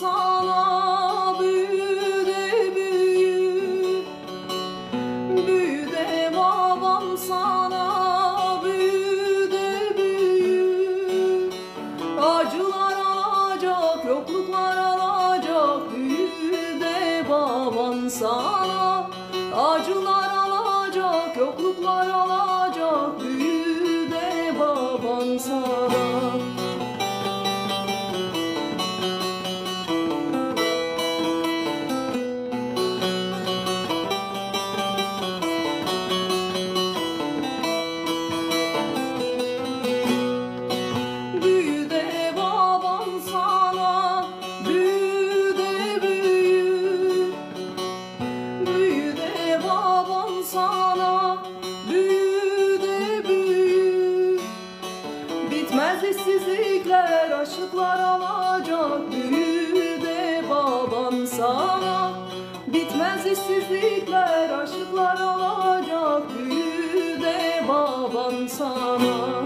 sana büyü büyü. Büyü de sana büyü büyü. Acılar alacak yokluklar alacak büyü de baban sana. Acılar alacak yokluklar alacak büyü baban sana. Sana Büyü de büyü Bitmez işsizlikler Aşıklar alacak Büyü de baban sana. Bitmez işsizlikler Aşıklar alacak Büyü de baban sana